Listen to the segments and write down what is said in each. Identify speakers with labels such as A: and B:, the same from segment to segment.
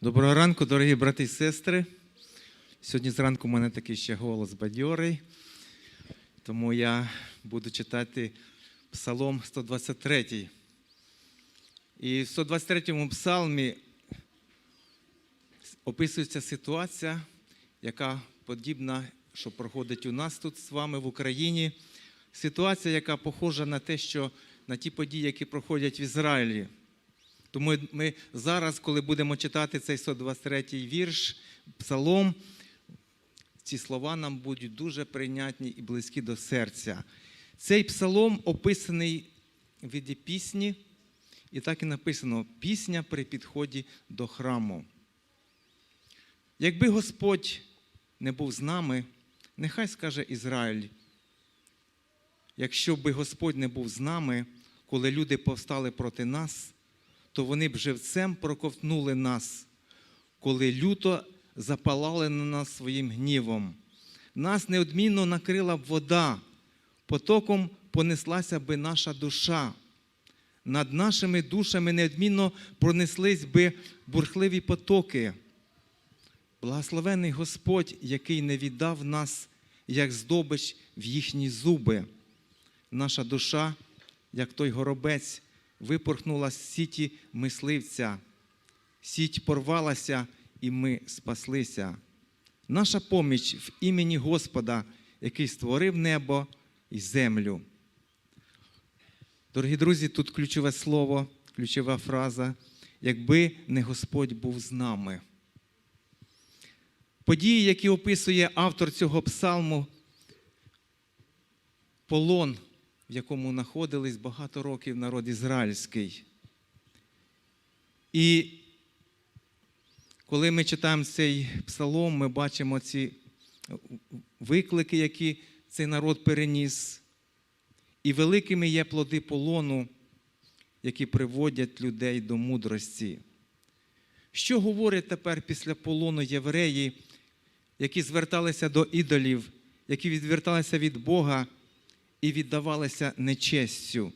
A: Доброго ранку, дорогі брати і сестри. Сьогодні зранку у мене такий ще голос бадьорий, тому я буду читати Псалом 123. І в 123 му псалмі описується ситуація, яка подібна, що проходить у нас тут з вами в Україні. Ситуація, яка похожа на те, що на ті події, які проходять в Ізраїлі. Тому ми зараз, коли будемо читати цей 123-й вірш, псалом, ці слова нам будуть дуже прийнятні і близькі до серця. Цей псалом описаний в віді пісні, і так і написано: пісня при підході до храму. Якби Господь не був з нами, нехай скаже Ізраїль. Якщо би Господь не був з нами, коли люди повстали проти нас, то вони б живцем проковтнули нас, коли люто запалали на нас своїм гнівом. Нас неодмінно накрила б вода, потоком понеслася би наша душа. Над нашими душами неодмінно пронеслись би бурхливі потоки. Благословений Господь, який не віддав нас, як здобич в їхні зуби. Наша душа, як той горобець, випорхнула з сіті мисливця. Сіть порвалася, і ми спаслися. Наша поміч в імені Господа, який створив небо і землю. Дорогі друзі, тут ключове слово, ключова фраза. Якби не Господь був з нами. Події, які описує автор цього псалму, полон, в якому знаходились багато років народ ізраїльський. І коли ми читаємо цей псалом, ми бачимо ці виклики, які цей народ переніс. І великими є плоди полону, які приводять людей до мудрості. Що говорять тепер після полону євреї, які зверталися до ідолів, які відверталися від Бога і віддавалися нечестю?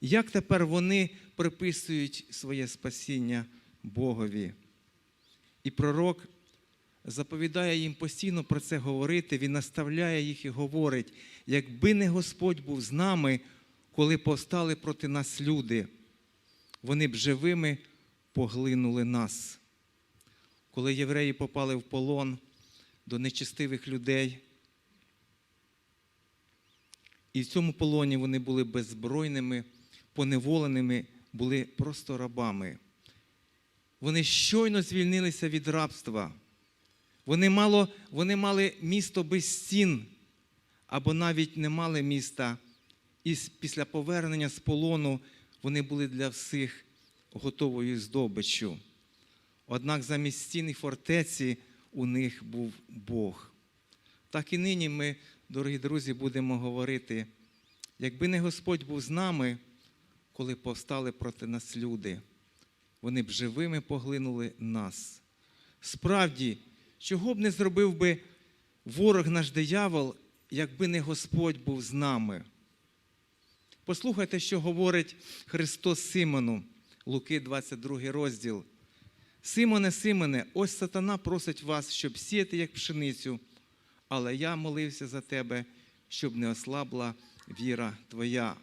A: Як тепер вони приписують своє спасіння Богові? І пророк заповідає їм постійно про це говорити, він наставляє їх і говорить, якби не Господь був з нами, коли повстали проти нас люди, вони б живими поглинули нас. Коли євреї попали в полон до нечестивих людей, і в цьому полоні вони були беззбройними, поневоленими, були просто рабами. Вони щойно звільнилися від рабства. Вони, мало, вони мали місто без стін, або навіть не мали міста. І після повернення з полону вони були для всіх готовою здобиччю. Однак замість стін і фортеці у них був Бог. Так і нині ми, дорогі друзі, будемо говорити, якби не Господь був з нами, коли повстали проти нас люди, вони б живими поглинули нас. Справді, чого б не зробив би ворог наш диявол, якби не Господь був з нами? Послухайте, що говорить Христос Симону, Луки, 22 розділ. Симоне, Симоне, ось сатана просить вас, щоб сіяти, як пшеницю, але я молився за тебе, щоб не ослабла віра твоя.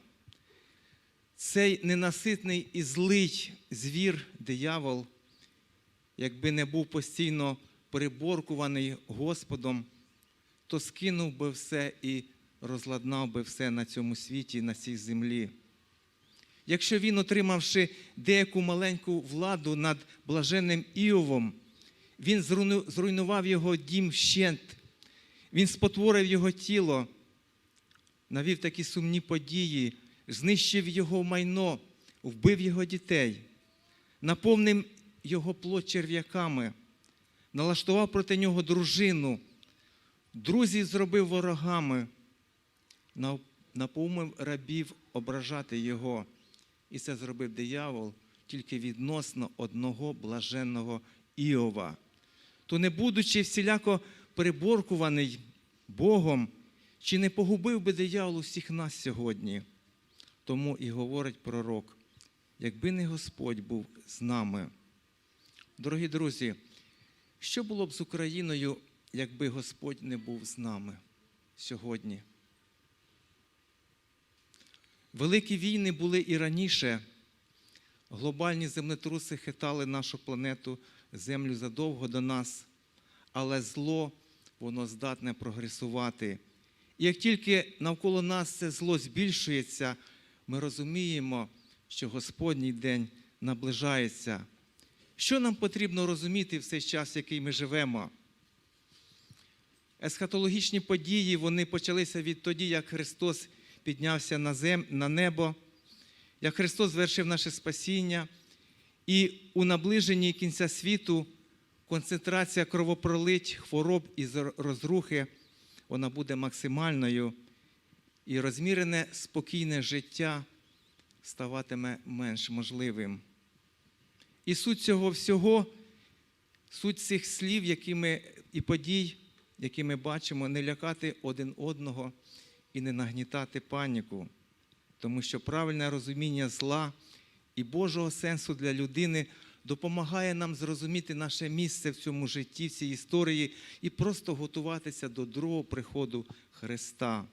A: Цей ненаситний і злий звір, диявол, якби не був постійно переборкуваний Господом, то скинув би все і розладнав би все на цьому світі, на цій землі. Якщо він, отримавши деяку маленьку владу над блаженним Іовом, він зруйнував його дім вщент, він спотворив його тіло, навів такі сумні події, знищив його майно, вбив його дітей, наповнив його плод черв'яками, налаштував проти нього дружину, друзів зробив ворогами, наповнив рабів ображати його. І це зробив диявол тільки відносно одного блаженного Іова. То, не будучи всіляко переборкуваний Богом, чи не погубив би диявол усіх нас сьогодні? Тому і говорить пророк: якби не Господь був з нами. Дорогі друзі, що було б з Україною, якби Господь не був з нами сьогодні? Великі війни були і раніше. Глобальні землетруси хитали нашу планету, землю задовго до нас, але зло, воно здатне прогресувати. І як тільки навколо нас це зло збільшується, ми розуміємо, що Господній день наближається. Що нам потрібно розуміти в цей час, в який ми живемо? Есхатологічні події вони почалися відтоді, як Христос піднявся на, зем... на небо, як Христос звершив наше спасіння, і у наближенні кінця світу концентрація кровопролить, хвороб і розрухи вона буде максимальною, і розмірене спокійне життя ставатиме менш можливим. І суть цього всього, суть цих слів, які і подій, які ми бачимо, не лякати один одного і не нагнітати паніку, тому що правильне розуміння зла і Божого сенсу для людини допомагає нам зрозуміти наше місце в цьому житті, в цій історії і просто готуватися до другого приходу Христа.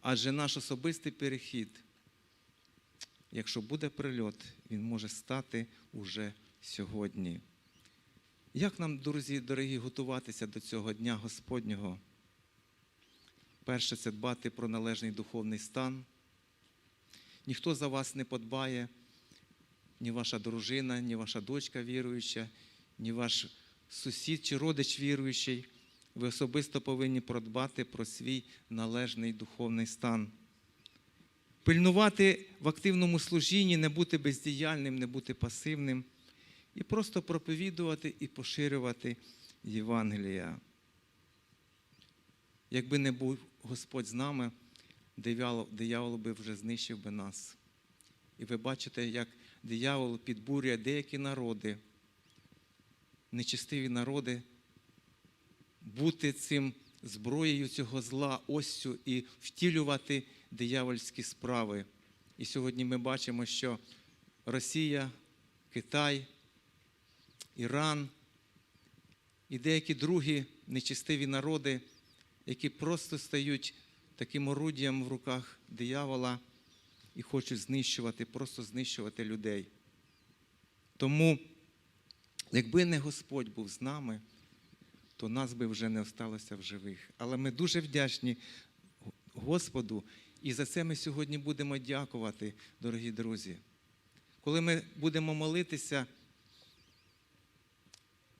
A: Адже наш особистий перехід, якщо буде прильот, він може стати уже сьогодні. Як нам, друзі, дорогі, готуватися до цього Дня Господнього? Перше це дбати про належний духовний стан. Ніхто за вас не подбає, ні ваша дружина, ні ваша дочка віруюча, ні ваш сусід чи родич віруючий. Ви особисто повинні продбати про свій належний духовний стан. Пильнувати в активному служінні, не бути бездіяльним, не бути пасивним і просто проповідувати і поширювати Євангелія. Якби не був Господь з нами, диявол, би вже знищив би нас. І ви бачите, як диявол підбурює деякі народи, нечистиві народи, бути цим зброєю цього зла, осцю і втілювати диявольські справи. І сьогодні ми бачимо, що Росія, Китай, Іран і деякі другі нечистиві народи, які просто стають таким орудієм в руках диявола і хочуть знищувати, просто знищувати людей. Тому, якби не Господь був з нами, то нас би вже не осталося в живих. Але ми дуже вдячні Господу, і за це ми сьогодні будемо дякувати, дорогі друзі. Коли ми будемо молитися,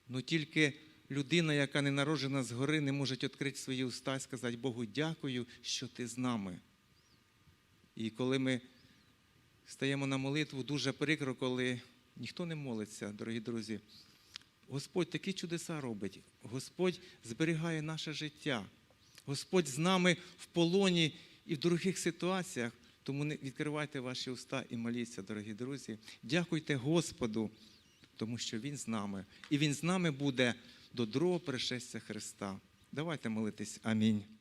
A: ну тільки людина, яка не народжена згори, не може відкрити свої уста і сказати Богу, дякую, що ти з нами. І коли ми стаємо на молитву, дуже прикро, коли ніхто не молиться, дорогі друзі. Господь такі чудеса робить. Господь зберігає наше життя. Господь з нами в полоні і в других ситуаціях. Тому не відкривайте ваші уста і моліться, дорогі друзі. Дякуйте Господу, тому що Він з нами. І Він з нами буде до другого пришестя Христа. Давайте молитись. Амінь.